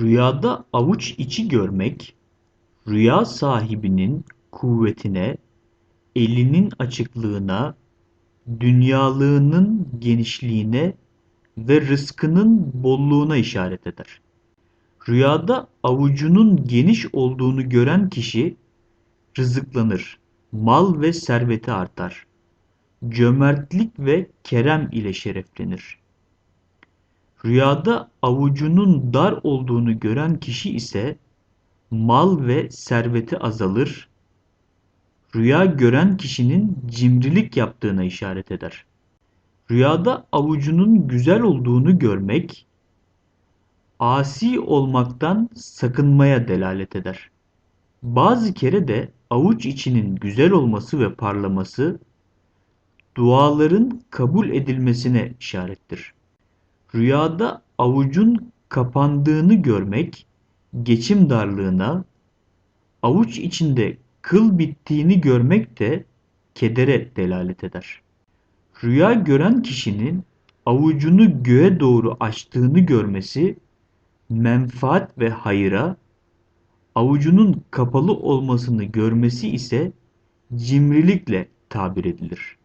Rüyada avuç içi görmek, rüya sahibinin kuvvetine, elinin açıklığına, dünyalığının genişliğine ve rızkının bolluğuna işaret eder. Rüyada avucunun geniş olduğunu gören kişi rızıklanır, mal ve serveti artar. Cömertlik ve kerem ile şereflenir. Rüyada avucunun dar olduğunu gören kişi ise mal ve serveti azalır. Rüya gören kişinin cimrilik yaptığına işaret eder. Rüyada avucunun güzel olduğunu görmek, asi olmaktan sakınmaya delalet eder. Bazı kere de avuç içinin güzel olması ve parlaması, duaların kabul edilmesine işarettir. Rüyada avucun kapandığını görmek, geçim darlığına, avuç içinde kıl bittiğini görmek de kedere delalet eder. Rüya gören kişinin avucunu göğe doğru açtığını görmesi, menfaat ve hayıra, avucunun kapalı olmasını görmesi ise cimrilikle tabir edilir.